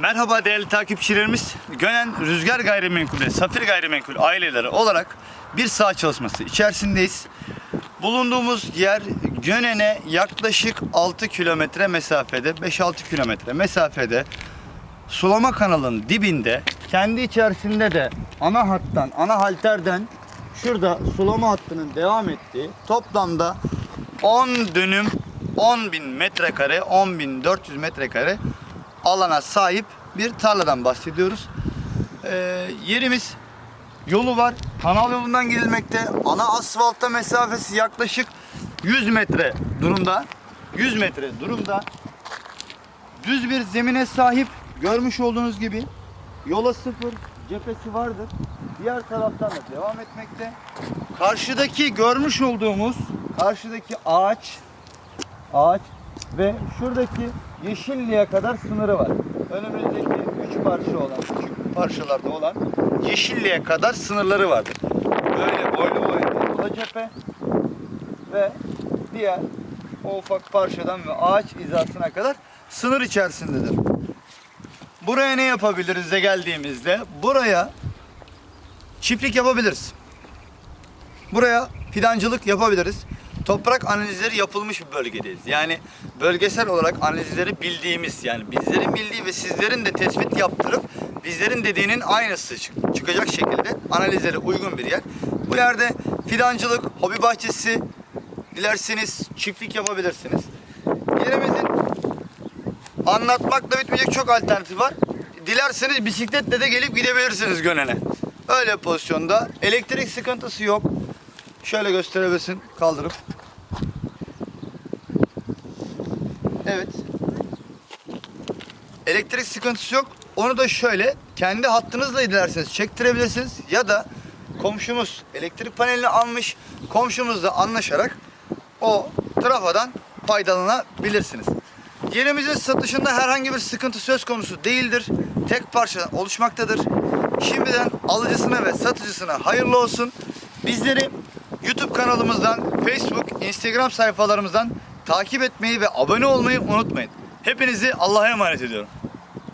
Merhaba değerli takipçilerimiz. Gönen Rüzgar Gayrimenkul ve Safir Gayrimenkul aileleri olarak bir saha çalışması içerisindeyiz. Bulunduğumuz yer Gönen'e yaklaşık 6 kilometre mesafede, 5-6 kilometre mesafede sulama kanalının dibinde kendi içerisinde de ana hattan, ana halterden şurada sulama hattının devam ettiği toplamda 10 dönüm 10 bin metrekare 10 bin 400 metrekare alana sahip bir tarladan bahsediyoruz. Ee, yerimiz yolu var. Kanal yolundan gidilmekte. Ana asfalta mesafesi yaklaşık 100 metre durumda. 100 metre durumda. Düz bir zemine sahip. Görmüş olduğunuz gibi yola sıfır cephesi vardır. Diğer taraftan da devam etmekte. Karşıdaki görmüş olduğumuz karşıdaki ağaç ağaç ve şuradaki yeşilliğe kadar sınırı var. Önümüzdeki üç parça olan, küçük parçalarda olan yeşilliğe kadar sınırları vardır. Böyle boylu boyunca yola cephe ve diğer o ufak parçadan ve ağaç hizasına kadar sınır içerisindedir. Buraya ne yapabiliriz de geldiğimizde? Buraya çiftlik yapabiliriz. Buraya fidancılık yapabiliriz. Toprak analizleri yapılmış bir bölgedeyiz. Yani bölgesel olarak analizleri bildiğimiz yani bizlerin bildiği ve sizlerin de tespit yaptırıp bizlerin dediğinin aynısı çık- çıkacak şekilde analizlere uygun bir yer. Bu yerde fidancılık, hobi bahçesi, dilerseniz çiftlik yapabilirsiniz. Yerimizin anlatmakla bitmeyecek çok alternatif var. Dilerseniz bisikletle de gelip gidebilirsiniz Gönen'e. Öyle pozisyonda. Elektrik sıkıntısı yok. Şöyle gösterebilirsin kaldırıp. Evet. Elektrik sıkıntısı yok. Onu da şöyle kendi hattınızla dilerseniz çektirebilirsiniz ya da komşumuz elektrik panelini almış komşumuzla anlaşarak o trafadan faydalanabilirsiniz. Yerimizin satışında herhangi bir sıkıntı söz konusu değildir. Tek parçadan oluşmaktadır. Şimdiden alıcısına ve satıcısına hayırlı olsun. Bizleri YouTube kanalımızdan, Facebook, Instagram sayfalarımızdan takip etmeyi ve abone olmayı unutmayın. Hepinizi Allah'a emanet ediyorum.